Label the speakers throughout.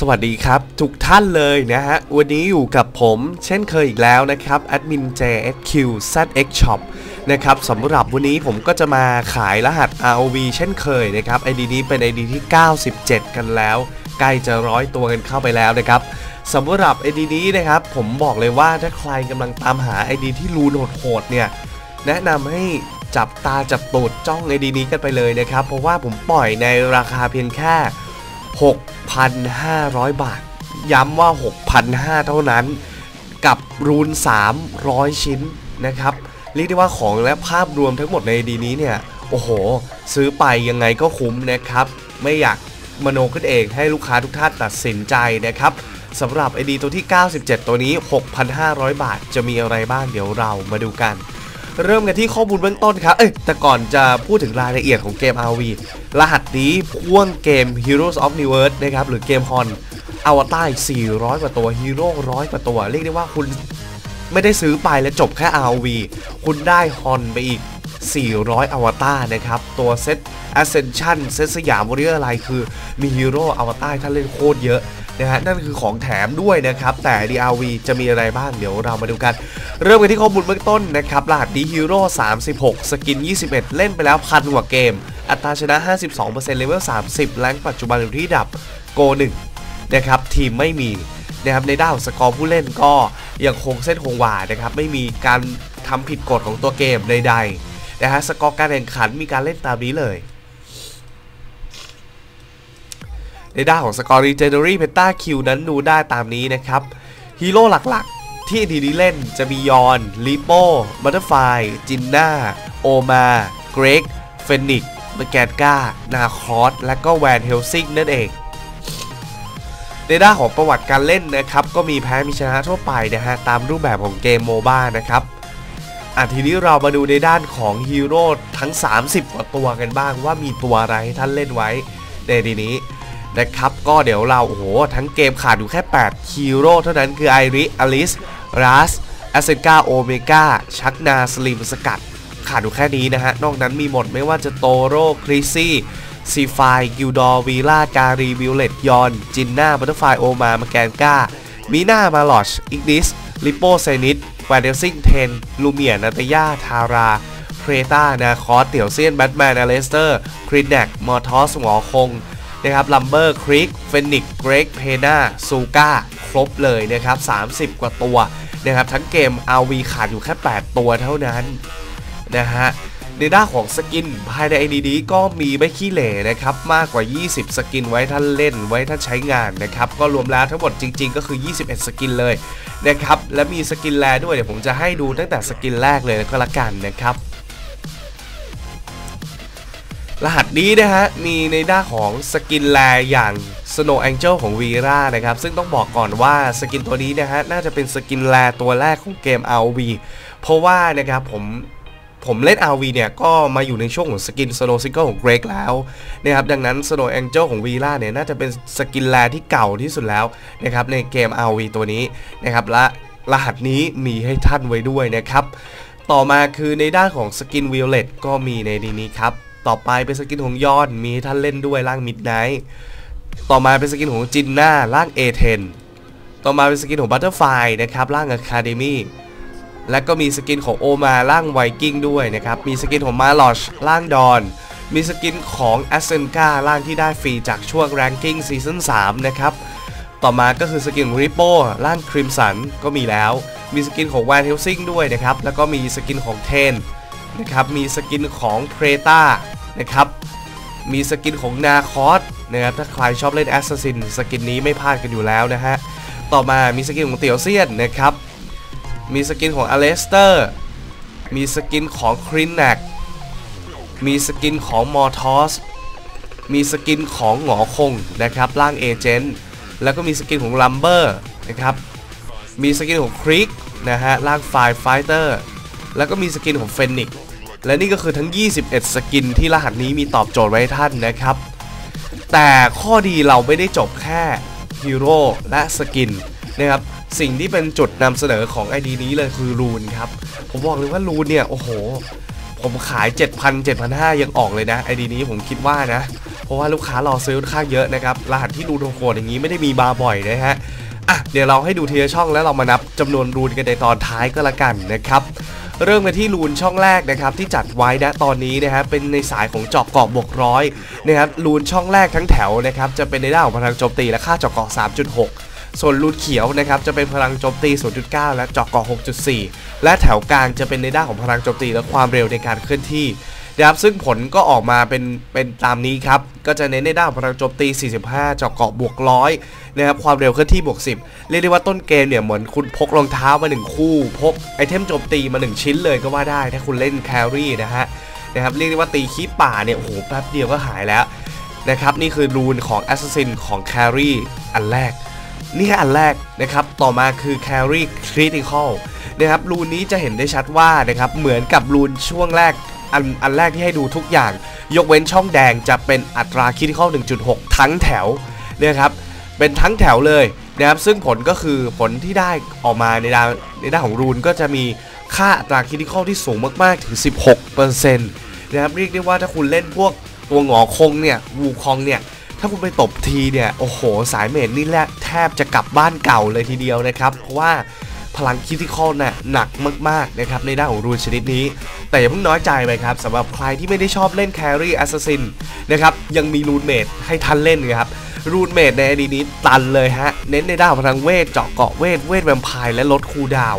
Speaker 1: สวัสดีครับ ทุกท่านเลยนะฮะ วันนี้อยู่กับผมเช่นเคยอีกแล้วนะครับ admin JSQ ZX Shop นะครับสำหรับวันนี้ผมก็จะมาขายรหัส ROV เช่นเคยนะครับ ID นี้เป็น ID ที่ 97 กันแล้ว ใกล้จะร้อยตัวกันเข้าไปแล้วนะครับสำหรับ ID นี้นะครับ ผมบอกเลยว่าถ้าใครกำลังตามหา ID ที่รูนโหดๆเนี่ยแนะนำให้จับตาจับตูดจ้อง ID นี้กันไปเลยนะครับ เพราะว่าผมปล่อยในราคาเพียงแค่ 6,500 บาท ย้ำว่า 6,500 เท่านั้น กับรูน 300 ชิ้นนะครับ เรียกได้ว่าของและภาพรวมทั้งหมดในดีนี้เนี่ย โอ้โห ซื้อไปยังไงก็คุ้มนะครับ ไม่อยากมโนขึ้นเองให้ลูกค้าทุกท่านตัดสินใจนะครับสำหรับ ID ตัวที่ 97 ตัวนี้ 6,500 บาท จะมีอะไรบ้างเดี๋ยวเรามาดูกัน เริ่มกันที่ข้อมูลเบื้องต้นครับ เอ้ย แต่ก่อนจะพูดถึงรายละเอียดของเกม RV รหัสนี้พ่วงเกม Heroes of New Earth นะครับ หรือเกมฮอนอวตาร400 กว่าตัวฮีโร่ร้อยกว่าตัว เรียกได้ว่าคุณไม่ได้ซื้อไปแล้วจบแค่ RV คุณได้ฮอนไปอีก 400 อวตารนะครับ ตัวเซต Ascension เซตสยามวอริเออร์ไลคือมีฮีโร่อวตารท่านเล่นโคตรเยอะ นะฮะนั่นคือของแถมด้วยนะครับ แต่ DRV จะมีอะไรบ้างเดี๋ยวเรามาดูกัน เริ่มกันที่ข้อมูลเบื้องต้นนะครับ รหัสดีฮีโร่36 สกิน 21 เล่นไปแล้วพันกว่าเกม อัตราชนะ 52%เลเวล 30 แรงปัจจุบันอยู่ที่ดับโก1นะครับ ทีมไม่มีนะครับในด้านของสกอร์ผู้เล่นก็ยังคงเส้นคงวานะครับไม่มีการทำผิดกฎของตัวเกมใดๆนะฮะสกอร์การแข่งขันมีการเล่นตามนี้เลย ในด้านของสกอร์ Legendary Penta Q นั้นดูได้ตามนี้นะครับฮีโร่หลักๆ ที่ทีนี้เล่นจะมียอนลิโป้บัตเตอร์ไฟจินนาโอมาเกรกเฟนิกเมแกนกานาคอสและก็แวนเฮลซิงนั่นเองในด้านของประวัติการเล่นนะครับ ก็มีแพ้มีชนะทั่วไปนะฮะ ตามรูปแบบของเกมโมบ้านะครับอะทีนี้เรามาดูในด้านของฮีโร่ทั้ง 30 กว่าตัวกันบ้างว่ามีตัวอะไรให้ท่านเล่นไว้ในทีนี้ นะครับก็เดี๋ยวเราโอ้โหทั้งเกมขาดอยู่แค่ 8 ฮีโร่เท่านั้นคือไอริอลิสรัสแอสเซนกาโอเมกาชักนาสลิมสกัด ขาดอยู่แค่นี้นะฮะ นอกนั้นมีหมดไม่ว่าจะโตโร่คริซี่ซีไฟกิลดอร์วีล่าการีวิลเลตยอน จินนาบัตเตอร์ไฟโอมามาแกนกามีนามาลอชอิกดิสลิโปเซนิตแวนเดลซิงเทนลูเมียนาตยาทาราเพรตานาคอสเตี่ยวเซียนแบทแมนอเลสเตอร์ครินแนกมอร์ทอสหงอคง นะครับลัมเบอร์คริกเฟนิกเกรกเพนาซูก้าครบเลยนะครับ 30 กว่าตัวนะครับทั้งเกม RV ขาดอยู่แค่ 8 ตัวเท่านั้นนะฮะในด้านของสกินภายใน ID นี้ก็มีไม่ขี้เหร่นะครับ มากกว่า 20 สกินไว้ท่านเล่นไว้ท่านใช้งานนะครับ ก็รวมแล้วทั้งหมดจริง ๆ ก็คือ 21 สกินเลยนะครับ และมีสกินแรด้วยเดี๋ยวผมจะให้ดูตั้งแต่สกินแรกเลยก็แล้วกันนะครับ รหัสนี้นะฮะ มีในด้านของสกินแลอย่าง Snow Angel ของ Vera นะครับ ซึ่งต้องบอกก่อนว่าสกินตัวนี้นะฮะ น่าจะเป็นสกินแลตัวแรกของเกม RV เพราะว่านะครับผมผมเล่น RV เนี่ยก็มาอยู่ในช่วงของสกิน Snow Single ของ Greg แล้วนะครับดังนั้น Snow Angel ของ Vera เนี่ยน่าจะเป็นสกินแลที่เก่าที่สุดแล้วนะครับในเกม RV ตัวนี้นะครับและรหัสนี้มีให้ท่านไว้ด้วยนะครับต่อมาคือในด้านของสกิน Violet ก็มีในดีนี้ครับ ต่อไปเป็นสกินของยอดมีท่านเล่นด้วยร่างมิดไนท์ต่อมาเป็นสกินของจินน่าร่าง A10 ต่อมาเป็นสกินของบัตเตอร์ไฟนะครับร่างอะคาเดมี่และก็มีสกินของโอมาร่างไวกิ้งด้วยนะครับ มีสกินของมาลอชร่างดอน มีสกินของแอสเซนการ่างที่ได้ฟรีจากช่วงแรงกิ้งซีซั่น3นะครับ ต่อมาก็คือสกินของริปโป้ร่างคริมสันก็มีแล้ว มีสกินของแวนเฮลซิงด้วยนะครับ แล้วก็มีสกินของเทนนะครับ มีสกินของเพรตา นะครับมีสกินของนาคอสนะครับถ้าใครชอบเล่นแอสซัสซินสกินนี้ไม่พลาดกันอยู่แล้วนะฮะต่อมามีสกินของเตียวเซียนนะครับมีสกินของอเลสเตอร์ มีสกินของครินแนกมีสกินของมอร์ทอส มีสกินของหงอคงนะครับร่างเอเจนต์แล้วก็มีสกินของลัมเบอร์นะครับมีสกินของคริกนะฮะร่างไฟไฟเตอร์แล้วก็มีสกินของเฟนิก และนี่ก็คือทั้ง 21 สกินที่รหัสนี้มีตอบโจทย์ไว้ท่านนะครับ แต่ข้อดีเราไม่ได้จบแค่ฮีโร่และสกินนะครับสิ่งที่เป็นจุดนำเสนอของ ID นี้เลยคือรูนครับ ผมบอกเลยว่ารูนเนี่ย โอ้โห ผมขาย 7,000 7,500 ยังออกเลยนะ ID นี้ผมคิดว่านะ เพราะว่าลูกค้ารอซื้อค่อนข้างเยอะนะครับ รหัสที่รูนโหดอย่างนี้ไม่ได้มีมาบ่อยนะฮะอะเดี๋ยวเราให้ดูทีละช่องแล้วเรามานับจำนวนรูนกันในตอนท้ายก็แล้วกันนะครับ เริ่มกันที่รูนช่องแรกนะครับที่จัดไว้นะตอนนี้นะฮะเป็นในสายของเจาะเกาะบวกร้อยนะครับรูนช่องแรกทั้งแถวนะครับจะเป็นในด้านของพลังโจมตีและค่าเจาะเกาะ 3.6ส่วนรูนเขียวนะครับจะเป็นพลังโจมตี 0.9 และเจาะเกาะ 6.4 และแถวกลางจะเป็นในด้านของพลังโจมตีและความเร็วในการเคลื่อนที่นะครับซึ่งผลก็ออกมาเป็นเป็นตามนี้ครับ ก็จะเน้นในด้านพลังโจมตี 45 เจาะเกาะบวกร้อย นะครับความเร็วเคลื่อนที่บวก10 เรียกได้ว่าต้นเกมเนี่ยเหมือนคุณพกรองเท้ามา 1 คู่ พกไอเทมโจมตีมา 1 ชิ้นเลยก็ว่าได้ ถ้าคุณเล่นแครี่นะฮะนะครับเรียกได้ว่าตีขี้ป่าเนี่ยโอ้โหแป๊บเดียวก็หายแล้วนะครับนี่คือรูนของ Assassin ของแครี่อันแรกนี่แค่อันแรกนะครับต่อมาคือ Carry Critical นะครับรูนนี้จะเห็นได้ชัดว่านะครับเหมือนกับรูนช่วงแรกอันอันแรกที่ให้ดูทุกอย่าง ยกเว้นช่องแดงจะเป็นอัตรา Critical 1.6 ทั้งแถวนะครับ เป็นทั้งแถวเลยนะครับซึ่งผลก็คือผลที่ได้ออกมาในด้านในด้านของรูนก็จะมีค่าอัตรา Critical ที่สูงมากๆถึง 16%นะครับเรียกได้ว่าถ้าคุณเล่นพวกตัวหงอคงเนี่ยวูคองเนี่ยถ้าคุณไปตบทีเนี่ยโอ้โหสายเมดนี่แหละแทบจะกลับบ้านเก่าเลยทีเดียวนะครับ เพราะว่าพลังคิติคอลน่ะหนักมากๆนะครับในด้านของรูนชนิดนี้ แต่อย่าเพิ่งน้อยใจไปครับสำหรับใครที่ไม่ได้ชอบเล่นแครี่แอสซัสซินนะครับยังมีรูนเมดให้ทันเล่นนะครับ รูนเมดในอดีนี้ตันเลยฮะ เน้นในด้านพลังเวทเจาะเกาะเวท เวทแวมไพร์และลดคูดาว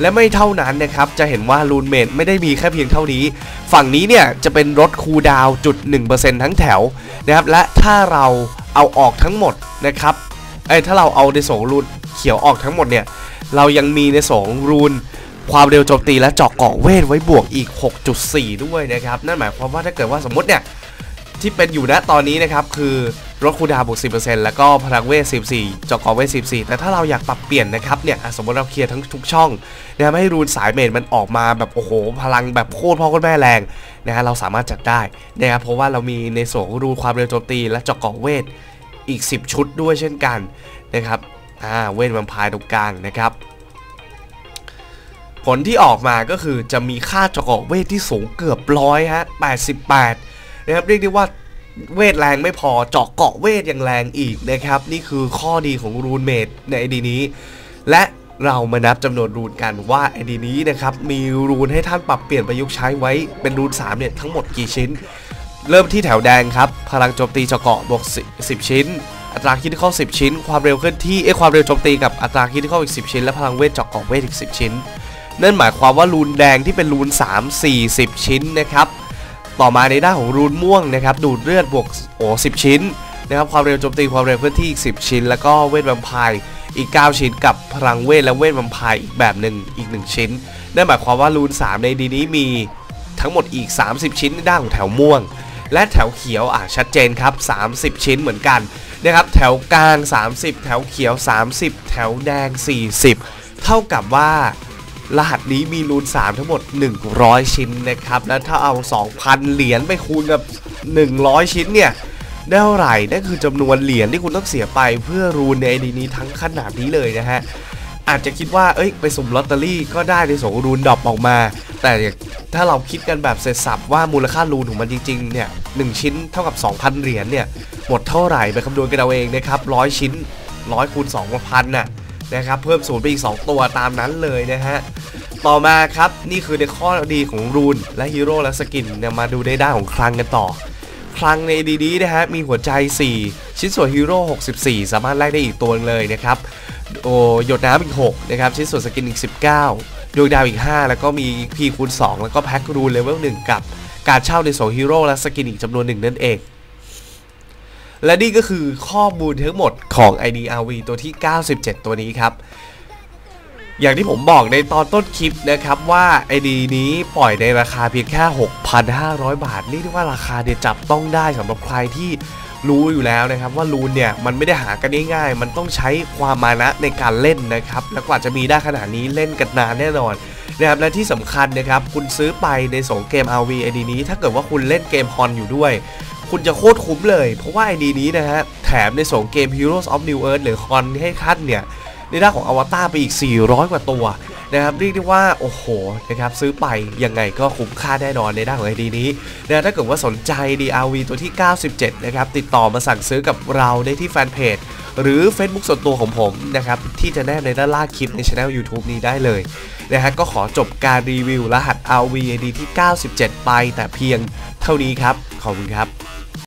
Speaker 1: และไม่เท่านั้นนะครับ จะเห็นว่ารูนเมดไม่ได้มีแค่เพียงเท่านี้ ฝั่งนี้เนี่ยจะเป็นลดคูดาวน์จุด1%ทั้งแถวนะครับ และถ้าเราเอาออกทั้งหมดนะครับ เอ้ถ้าเราเอาในสองรูนเขียวออกทั้งหมดเนี่ย เรายังมีในสองรูนความเร็วโจมตีและเจาะเกาะเวทไว้บวกอีก 6.4 ด้วยนะครับ นั่นหมายความว่าถ้าเกิดว่าสมมติเนี่ยที่เป็นอยู่ณตอนนี้นะครับคือ ลดคูดาบวก 10%แล้วก็พลังเวท 14จาะเกาะเวท 14 แต่ถ้าเราอยากปรับเปลี่ยนนะครับเนี่ยสมมติเราเคลียร์ทั้งทุกช่องนะครับให้รูนสายเมดมันออกมาแบบโอ้โห พลังแบบโคตรพ่อโคตรแม่แรงนะฮะเราสามารถจัดได้นะครับเพราะว่าเรามีในส่วนของรูนความเร็วโจมตี และจาะเกาะเวทอีก 10 ชุดด้วยเช่นกันนะครับอ่าเวทแวมไพร์ตรงกลางนะครับผลที่ออกมาก็คือจะมีค่าจาะเกาะเวทที่สูงเกือบร้อยฮะ88นะครับเรียกได้ว่า เวทแรงไม่พอเจาะเกาะเวทอยังแรงอีกนะครับ นี่คือข้อดีของรูนเมดในไอดีนี้ และเรามานับจำนวนรูนกันว่าไอดีนี้นะครับ มีรูนให้ท่านปรับเปลี่ยนประยุกต์ใช้ไว้เป็นรูน3เนี่ยทั้งหมดกี่ชิ้น เริ่มที่แถวแดงครับ พลังโจมตีเจาะเกาะบวก 10 ชิ้น อัตราคิดข้อ10 ชิ้น ความเร็วเคลื่อนที่เอ้ความเร็วโจมตีกับอัตราคิดข้ออีก 10 ชิ้น และพลังเวทเจาะเกาะเวทอีก 10 ชิ้น นั่นหมายความว่ารูนแดงที่เป็นรูน 3 40 ชิ้นนะครับ ต่อมาในด้านของรูนม่วงนะครับดูดเลือดบวกโอ้10ชิ้นนะครับความเร็วโจมตีความเร็วเคลื่อนที่อีก 10 ชิ้น แล้วก็เวทแวมไพร์อีก 9 ชิ้น กับพลังเวทและเวทแวมไพร์อีกแบบหนึ่งอีก 1 ชิ้นนั่นหมายความว่ารูน 3 ในดีนี้มีทั้งหมดอีก 30 ชิ้นในด้านของแถวม่วง และแถวเขียวอะชัดเจนครับ 30 ชิ้นเหมือนกันนะครับแถวกลาง 30 แถวเขียว 30 แถวแดง 40 เท่ากับว่า รหัสนี้มีรูน3 ทั้งหมด 100 ชิ้นนะครับ แล้วถ้าเอา 2,000 เหรียญไปคูณกับ 100 ชิ้นเนี่ย ได้เท่าไหร่นั่นคือจำนวนเหรียญที่คุณต้องเสียไปเพื่อรูนในไอดีนี้ทั้งขนาดนี้เลยนะฮะ อาจจะคิดว่า เอ้ย ไปสุ่มลอตเตอรี่ก็ได้ในสองรูนดรอปออกมา แต่ถ้าเราคิดกันแบบเสร็จสับว่ามูลค่ารูนของมันจริงๆ เนี่ยหชิ้นเท่ากับ 2,000 เหรียญเนี่ย หมดเท่าไหร่ไปคำนวณกันเอาเองนะครับร้อยชิ้นร้อยคูณ2,000น่ะ นะครับเพิ่มศูนย์ไปอีก 2 ตัวตามนั้นเลยนะฮะต่อมาครับนี่คือในข้อดีของรูนและฮีโร่และสกินเนี่ยมาดูในด้านของคลังกันต่อ คลังในดีนี้นะฮะมีหัวใจ 4 ชิ้นส่วนฮีโร่64 สามารถแลกได้อีกตัวนึงเลยนะครับโอหยดน้ำอีก6นะครับชิ้นส่วนสกินอีก 19 ดวงดาวอีก 5 แล้วก็มีพีคูณ2แล้วก็แพ็ครูนเลเวล1กับการเช่าในโซฮีโร่และสกินอีกจำนวนหนึ่งนั่นเอง และนี่ก็คือข้อมูลทั้งหมดของ IDRV ตัวที่ 97 ตัวนี้ครับ อย่างที่ผมบอกในตอนต้นคลิปนะครับว่า ID นี้ปล่อยในราคาเพียงแค่ 6,500 บาท นี่เรียกว่าราคาเดียจับต้องได้สำหรับใครที่รู้อยู่แล้วนะครับว่ารูนเนี่ยมันไม่ได้หากันง่ายๆ มันต้องใช้ความมานะในการเล่นนะครับ แล้วกว่าจะมีได้ขนาดนี้เล่นกันนานแน่นอนนะครับและที่สำคัญนะครับคุณซื้อไปในสงเกม RV ID นี้ ถ้าเกิดว่าคุณเล่นเกมฮอนอยู่ด้วย คุณจะโคตรคุ้มเลย เพราะว่า ID นี้นะฮะ แถมในสงเกม Heroes of New Earth หรือฮอนให้ท่านเนี่ยในด้านของอวตารไปอีก 400 กว่าตัวนะครับเรียกได้ว่าโอ้โหนะครับซื้อไปยังไงก็คุ้มค่าแน่นอนในด้านของไอดีนี้นะถ้าเกิดว่าสนใจ DRV ตัวที่ 97 นะครับ ติดต่อมาสั่งซื้อกับเราได้ที่แฟนเพจหรือ Facebook ส่วนตัวของผมนะครับ ที่จะแนบในด้านล่างคลิปในช anel YouTube นี้ได้เลยนะฮะก็ขอจบการรีวิวรหัส RV ID ที่ 97 ไปแต่เพียงเท่านี้ครับ ขอบคุณครับ